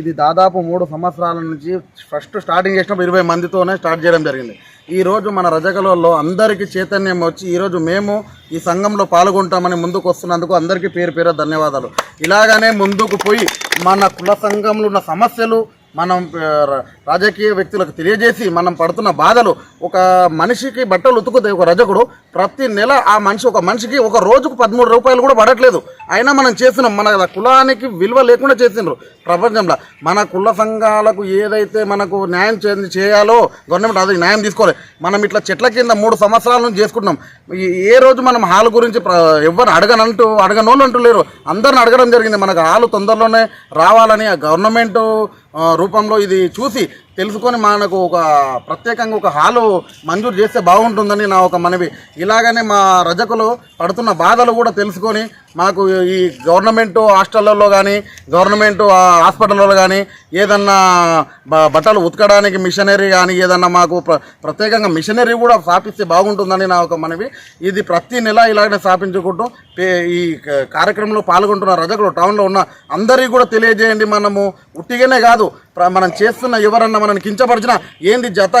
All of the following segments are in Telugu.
ఇది దాదాపు మూడు సంవత్సరాల నుంచి ఫస్ట్ స్టార్టింగ్ చేసినప్పుడు ఇరవై మందితోనే స్టార్ట్ చేయడం జరిగింది. ఈ రోజు మన రజకలలో అందరికీ చైతన్యం వచ్చి ఈరోజు మేము ఈ సంఘంలో పాల్గొంటామని ముందుకు వస్తున్నందుకు అందరికీ పేరు పేరు ధన్యవాదాలు. ఇలాగనే ముందుకు పోయి మన కుల సంఘంలో ఉన్న సమస్యలు మనం రాజకీయ వ్యక్తులకు తెలియజేసి మనం పడుతున్న బాధలు ఒక మనిషికి బట్టలు ఉతుకుతాయి ఒక రజకుడు ప్రతి నెల ఆ మనిషి ఒక మనిషికి ఒక రోజుకు పదమూడు రూపాయలు కూడా పడట్లేదు. అయినా మనం చేస్తున్నాం మన కులానికి విలువ లేకుండా చేసినారు ప్రపంచంలో. మన కుల సంఘాలకు ఏదైతే మనకు న్యాయం చే- చేయాలో గవర్నమెంట్ అది న్యాయం తీసుకోవాలి. మనం ఇట్లా చెట్ల కింద మూడు సంవత్సరాల నుంచి చేసుకుంటున్నాం. ఏ రోజు మనం హాల్ గురించి ఎవరు అడగనంటూ అడగనోళ్ళు అంటూ లేరు. అందరిని అడగడం జరిగింది. మనకు హాలు తొందరలోనే రావాలని ఆ గవర్నమెంట్ రూపంలో ఇది చూసి తెలుసుకొని మనకు ఒక ప్రత్యేకంగా ఒక హాలు మంజూరు చేస్తే బాగుంటుందని నా ఒక మనవి. ఇలాగనే మా రజకులు పడుతున్న బాధలు కూడా తెలుసుకొని మాకు ఈ గవర్నమెంట్ హాస్టళ్ళల్లో కానీ గవర్నమెంట్ హాస్పిటల్లో కానీ ఏదన్నా బ- బట్టలు ఉతకడానికి మిషనరీ కానీ ఏదన్నా మాకు ప్ర- ప్రత్యేకంగా మిషనరీ కూడా స్థాపిస్తే బాగుంటుందని నా ఒక మనవి. ఇది ప్రతి నెల ఇలాగనే స్థాపించుకుంటూ ఈ కార్యక్రమంలో పాల్గొంటున్న రజకులు టౌన్లో ఉన్న అందరికీ కూడా తెలియజేయండి మనము. ఉట్టిగానే కాదు మనం చేస్తున్న ఎవరన్నా మనం కించపరిచిన ఏంది జత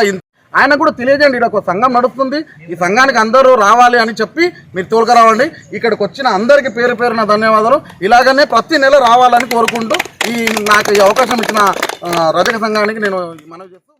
ఆయన కూడా తెలియజేయండి ఇక్కడ ఒక సంఘం నడుస్తుంది. ఈ సంఘానికి అందరూ రావాలి అని చెప్పి మీరు తోలుకరావండి ఇక్కడికి వచ్చిన అందరికీ పేరు పేరున ధన్యవాదాలు. ఇలాగనే ప్రతి నెల రావాలని కోరుకుంటూ ఈ నాకు ఈ అవకాశం ఇచ్చిన రజక సంఘానికి నేను మనవి చేస్తూ